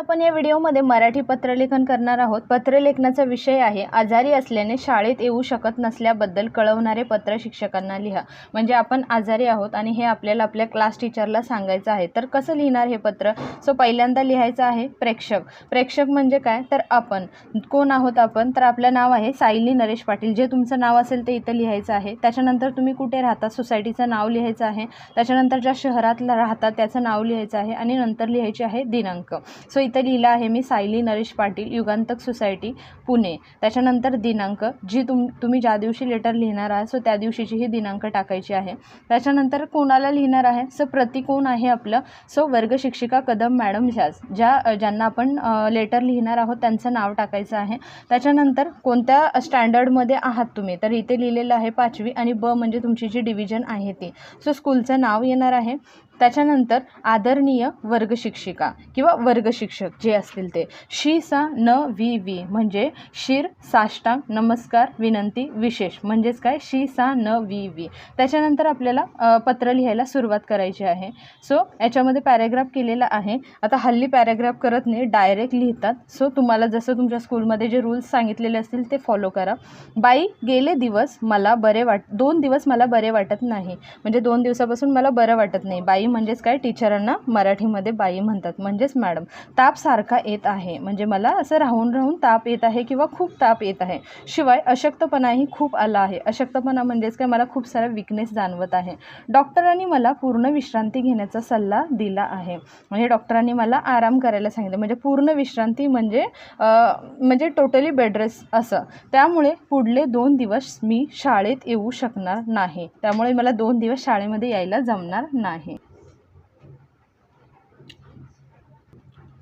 आपण या व्हिडिओमध्ये मराठी पत्रलेखन करणार आहोत. पत्रलेखनाचा विषय आहे आजारी असल्याने शाळेत येऊ शकत नसल्याबद्दल कळवणारे पत्र शिक्षकांना लिहा. म्हणजे आपण आजारी आहोत आणि हे आपल्याला आपल्या क्लास टीचरला सांगायचं आहे. तर कसं लिहिणार हे पत्र? सो पहिल्यांदा लिहायचं आहे प्रेक्षक. प्रेक्षक म्हणजे काय? तर आपण. कोण आहोत आपण? तर आपलं नाव आहे सायली नरेश पाटील. जे तुमचं नाव असेल ते इथं लिहायचं आहे. त्याच्यानंतर तुम्ही कुठे राहता? सोसायटीचं नाव लिहायचं आहे. त्याच्यानंतर ज्या शहरात राहता त्याचं नाव लिहायचं आहे. आणि नंतर लिहायचे आहे दिनांक. सो इथं लिहिलं आहे मी सायली नरेश पाटील युगांतक सोसायटी पुणे. त्याच्यानंतर दिनांक जी तुम तुम्ही ज्या दिवशी लेटर लिहिणार आहात सो त्या दिवशीची ही दिनांक टाकायची आहे. त्याच्यानंतर कोणाला लिहिणार आहे? सो प्रति कोण आहे आपलं? सो वर्ग शिक्षिका कदम मॅडम झ्याज ज्या ज्यांना आपण लेटर लिहिणार आहोत त्यांचं नाव टाकायचं आहे. त्याच्यानंतर कोणत्या स्टँडर्डमध्ये आहात तुम्ही? तर इथे लिहिलेलं आहे पाचवी आणि ब म्हणजे तुमची जी डिव्हिजन आहे ती. सो स्कूलचं नाव येणार आहे. त्याच्यानंतर आदरणीय वर्ग शिक्षिका किंवा वर्ग शिक्षक जे असतील ते. शी सा न वी वी म्हणजे शिर साष्टांग नमस्कार विनंती विशेष. म्हणजेच काय? शी सा न वी वी. त्याच्यानंतर आपल्याला पत्र लिहायला सुरुवात करायची आहे. सो याच्यामध्ये पॅरेग्राफ केलेला आहे. आता हल्ली पॅरेग्राफ करत नाही डायरेक्ट लिहितात. सो तुम्हाला जसं तुमच्या स्कूलमध्ये जे रूल्स सांगितलेले असतील ते फॉलो करा. बाई गेले दिवस मला बरे वाट दोन दिवस मला बरे वाटत नाही. म्हणजे दोन दिवसापासून मला बरं वाटत नाही. बाई म्हणजेच काय? टीचरांना मराठीमध्ये बाई म्हणतात. म्हणजेच मॅडम. ताप ताप सारखा येत आहे. म्हणजे मला असं राहून राहून ताप येत आहे किंवा खूप ताप येत आहे. शिवाय अशक्तपणाही खूप आला आहे. अशक्तपणा म्हणजेच काय? मला खूप सारा विकनेस जाणवत आहे. डॉक्टरांनी मला पूर्ण विश्रांती घेण्याचा सल्ला दिला आहे. म्हणजे डॉक्टरांनी मला आराम करायला सांगितलं. म्हणजे पूर्ण विश्रांती म्हणजे म्हणजे टोटली बेडरेस असं. त्यामुळे पुढले दोन दिवस मी शाळेत येऊ शकणार नाही. त्यामुळे मला दोन दिवस शाळेमध्ये यायला जमणार नाही.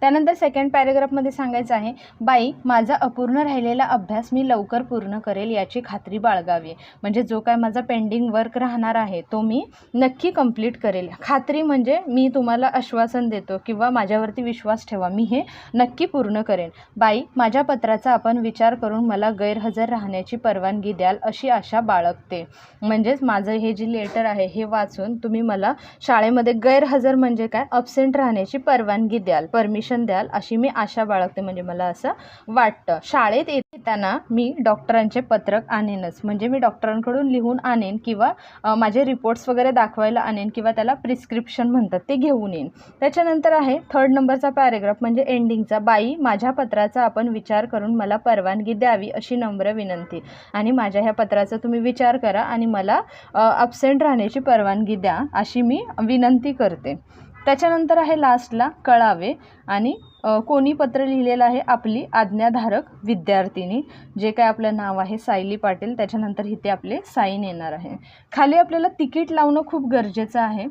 त्यानंतर सेकंड पॅरेग्राफमध्ये सांगायचं आहे बाई माझा अपूर्ण राहिलेला अभ्यास मी लवकर पूर्ण करेल याची खात्री बाळगावी. म्हणजे जो काय माझा पेंडिंग वर्क राहणार आहे तो मी नक्की कंप्लीट करेल. खात्री म्हणजे मी तुम्हाला आश्वासन देतो किंवा माझ्यावरती विश्वास ठेवा मी हे नक्की पूर्ण करेन बाई माझ्या पत्राचा आपण विचार करून मला गैरहजर राहण्याची परवानगी द्याल अशी आशा बाळगते. म्हणजेच माझं हे जे लेटर आहे हे वाचून तुम्ही मला शाळेमध्ये गैरहजर म्हणजे काय अब्सेंट राहण्याची परवानगी द्याल. परमिशन द्याल अशी मी आशा बाळगते. म्हणजे मला असं वाटतं. शाळेत येताना मी डॉक्टरांचे पत्रक आणेनच. म्हणजे मी डॉक्टरांकडून लिहून आणेन किंवा माझे रिपोर्ट्स वगैरे दाखवायला आणेन किंवा त्याला प्रिस्क्रिप्शन म्हणतात ते घेऊन येईन. त्याच्यानंतर आहे थर्ड नंबरचा पॅरेग्राफ म्हणजे एंडिंगचा बाई माझ्या पत्राचा आपण विचार करून मला परवानगी द्यावी अशी नम्र विनंती. आणि माझ्या ह्या पत्राचा तुम्ही विचार करा आणि मला अपसेंट राहण्याची परवानगी द्या अशी मी विनंती करते. त्याच्यानंतर आहे लास्टला कळावे आणि कोणी पत्र लिहिलेलं आहे आपली आज्ञाधारक विद्यार्थिनी जे काय आपलं नाव आहे सायली पाटील त्याच्यानंतर इथे आपले साईन येणार आहे. खाली आपल्याला तिकीट लावणं खूप गरजेचं आहे.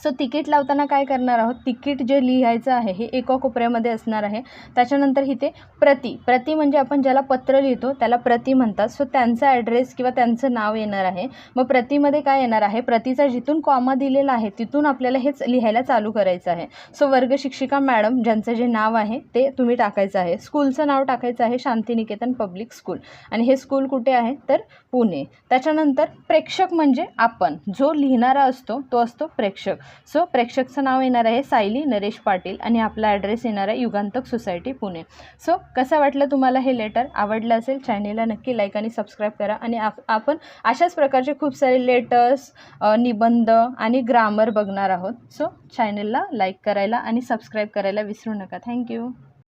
सो तिकीट लावताना काय करणार आहोत? तिकीट जे लिहायचं आहे हे एका कोपऱ्यामध्ये असणार आहे. त्याच्यानंतर इथे प्रति. प्रति म्हणजे आपण ज्याला पत्र लिहितो त्याला प्रति म्हणतात. सो त्यांचा ॲड्रेस किंवा त्यांचं नाव येणार आहे. मग प्रतिमध्ये काय येणार आहे? प्रतिचा जिथून कॉमा दिलेला आहे तिथून आपल्याला हेच लिहायला चालू करायचं आहे. सो वर्ग शिक्षिका मॅडम ज्यांचं जे नाव आहे ते तुम्ही टाकायचं आहे. स्कूलचं नाव टाकायचं आहे शांतिनिकेतन पब्लिक स्कूल. आणि हे स्कूल कुठे आहे? तर पुणे. त्याच्यानंतर प्रेक्षक म्हणजे आपण. जो लिहिणारा असतो तो असतो प्रेक्षक. सो प्रेक्षकचं नाव येणार आहे सायली नरेश पाटील आणि आपला ॲड्रेस येणार आहे युगांतक सोसायटी पुणे. सो कसं वाटलं तुम्हाला हे लेटर आवडलं असेल चॅनेलला नक्की लाईक आणि सबस्क्राईब करा. आणि आप आपण अशाच प्रकारचे खूप सारे लेटर्स निबंध आणि ग्रामर बघणार आहोत. सो चॅनेलला लाईक करायला आणि सबस्क्राईब करायला विसरू नका. थँक्यू